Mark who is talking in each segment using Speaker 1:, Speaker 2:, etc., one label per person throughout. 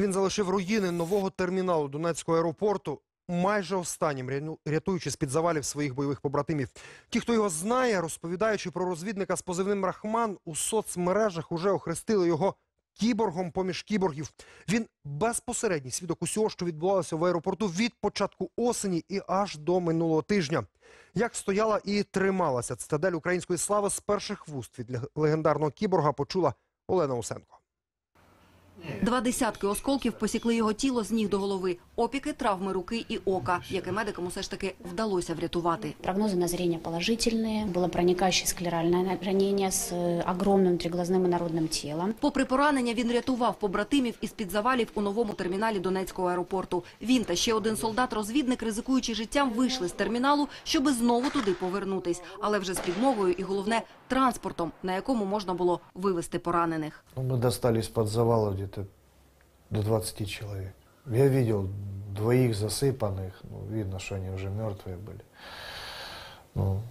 Speaker 1: Він залишив руїни нового терміналу Донецького аеропорту майже останнім, рятуючи з-під завалів своїх бойових побратимів. Ті, хто його знає, розповідаючи про розвідника з позивним Рахман, у соцмережах уже охрестили його кіборгом поміж кіборгів. Він безпосередній свідок усього, що відбувалося в аеропорту від початку осені і аж до минулого тижня. Як стояла і трималася цитадель української слави з перших вуст від легендарного кіборга, почула Олена Усенко.
Speaker 2: Два десятки осколків посікли його тіло з ніг до голови. Опіки, травми руки і ока, яке медикам усе ж таки вдалося врятувати.
Speaker 3: Прогнозы на зрение положительные. Было проникающее склеральное ранение с э, огромным триглазным инородным телом.
Speaker 2: Попри поранення, він рятував побратимів із-під завалів у новому терміналі Донецького аеропорту. Він та ще один солдат-розвідник, ризикуючи життям, вийшли з терміналу, щоби знову туди повернутись. Але вже з підмогою і, головне, транспортом, на якому можна було вивезти поранених.
Speaker 4: Ну, мы достали из-под завала где-то до 20 человек. Я видел двоих засыпанных, ну, видно, что они уже мертвые были. Ну,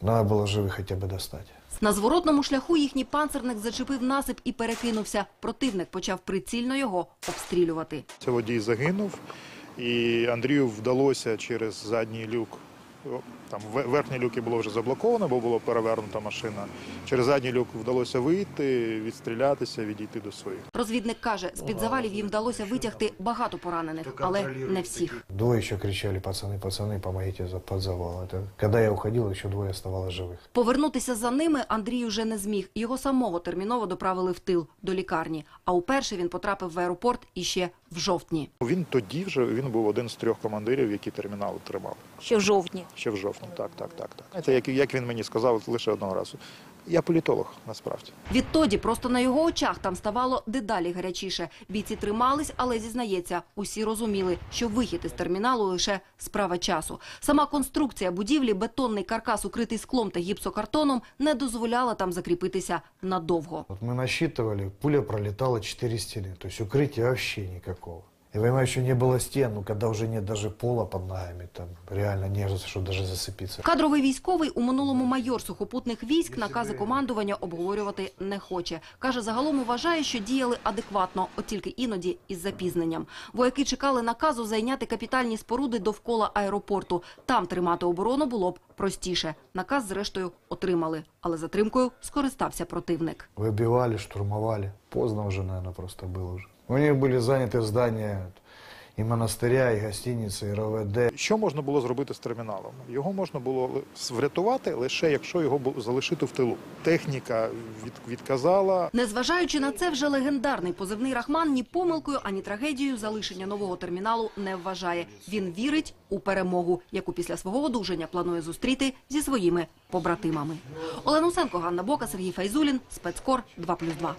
Speaker 4: надо было живых хотя бы достать.
Speaker 2: На зворотному шляху їхній панцерник зачепив насип і перекинувся. Противник почав прицільно його обстрілювати.
Speaker 5: Це водій загинув, і Андрію вдалося через задній люк. о, Там ве- верхні люки було вже заблоковано, бо була перевернута машина. Через задній люк вдалося вийти, відстрілятися, відійти до своїх.
Speaker 2: Розвідник каже, з-під завалів їм вдалося витягти багато поранених, але не всіх.
Speaker 4: Двое еще кричали, пацаны, пацаны, помогите за под завал. Это когда я уходил, еще двое оставалось живых.
Speaker 2: Повернутися за ними Андрій уже не зміг. Його самого терміново доправили в тил до лікарні. А уперше він потрапив в аеропорт іще в жовтні.
Speaker 5: Він тоді вже він був один з трьох командирів, які термінал тримали.
Speaker 6: Ще в жовтні.
Speaker 5: Ще в жовтні. Так, так, так, так. Це як, як він мені сказав лише одного разу. Я політолог, насправді.
Speaker 2: Відтоді просто на його очах там ставало дедалі гарячіше. Бійці тримались, але зізнається, усі розуміли, що вихід із терміналу лише справа часу. Сама конструкція будівлі, бетонний каркас, укритий склом та гіпсокартоном, не дозволяла там закріпитися надовго.
Speaker 4: Вот мы насчитывали, пуля пролетала 4 стены, то есть укрытия вообще никакого. Я понимаю, еще не было стен, но когда уже нет даже пола под ногами, там реально не за что даже засыпиться.
Speaker 2: Кадровий військовий у минулому майор сухопутних військ накази командування обговорювати не хоче. Каже, загалом вважає, що діяли адекватно, от тільки іноді із запізненням. Вояки чекали наказу зайняти капітальні споруди довкола аеропорту. Там тримати оборону було б простіше. Наказ, зрештою, отримали, але затримкою скористався противник.
Speaker 4: Выбивали, штурмовали. Поздно уже, наверное, просто было уже. У них были заняты здания и монастыря, и гостиницы, и РОВД.
Speaker 5: Що можна було зробити з терміналом? Його можна було врятувати лише якщо його залишити в тилу. Техніка від, відказала,
Speaker 2: Незважаючи на це, вже легендарний позивний Рахман ні помилкою, ані трагедією залишення нового терміналу не вважає. Він вірить у перемогу, яку після свого одужання планує зустріти зі своїми побратимами. Олена Усенко, Ганна Бока, Сергій Файзулін, спецкор 2+,2.